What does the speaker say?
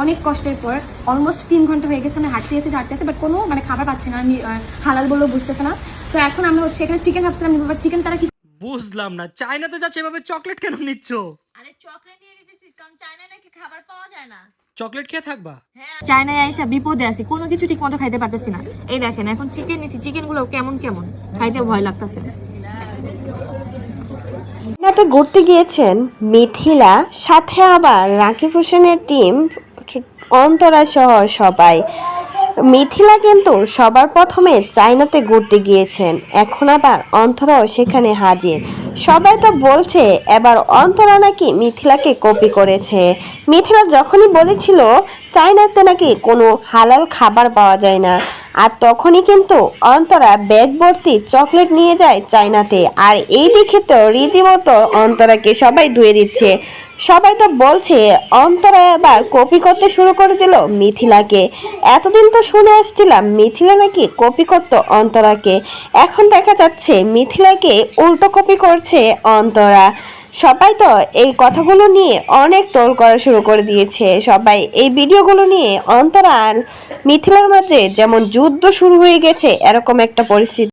অনেক কষ্টের পর অলমোস্ট তিন ঘণ্টা হয়ে গেছে আমি হাঁটতে এসে হাঁটতে এসে বাট কোনো মানে খাবার পাচ্ছি না আমি হালাল বলেও বুঝতেছে না। তো এখন আমরা হচ্ছে এখানে চিকেন ভাবছিলাম বাট চিকেন তারা কি বুঝলাম না। চাইনাতে যাচ্ছে এভাবে চকলেট কেন নিচ্ছ? আরে চকলেট নিয়ে দিতেছিস কারণ চায়না নাকি খাবার পাওয়া যায় না। চকলেট খেয়ে থাকবা? হ্যাঁ। চায়নায় আইসা বিপদে আছি কোনো কিছু ঠিক মতো খাইতে পারতেছি না। এই দেখেন এখন চিকেন নিছি চিকেনগুলো কেমন কেমন? খাইতে ভয় লাগতেছে। চায়নাতে ঘুরতে গিয়েছেন মিথিলা সাথে আবার রাকিব হোসেনের টিম অন্তরা সহ সবাই। মিথিলা কিন্তু সবার প্রথমে চাইনাতে ঘুরতে গিয়েছেন। এখন আবার অন্তরাও সেখানে হাজির। সবাই তো বলছে, এবার অন্তরা নাকি মিথিলাকে কপি করেছে। মিথিলা যখনই বলেছিল চাইনাতে নাকি কোনো হালাল খাবার পাওয়া যায় না। আর তখনই কিন্তু অন্তরা ব্যাগ ভর্তি চকলেট নিয়ে যায় চায়নাতে। আর এই দিকে তো রীতিমতো অন্তরাকে সবাই ধুয়ে দিচ্ছে। সবাই তো বলছে, অন্তরা এবার কপি করতে শুরু করে দিল মিথিলাকে। এতদিন তো শুনে আসছিলাম মিথিলা নাকি কপি করতো অন্তরাকে। এখন দেখা যাচ্ছে মিথিলাকে উল্টো কপি করছে অন্তরা। সবাই তো এই কথাগুলো নিয়ে অনেক টোল করা শুরু করে দিয়েছে। সবাই এই ভিডিওগুলো নিয়ে অন্তরা আর মিথিলার মাঝে যেমন যুদ্ধ শুরু হয়ে গেছে, এরকম একটা পরিস্থিতি।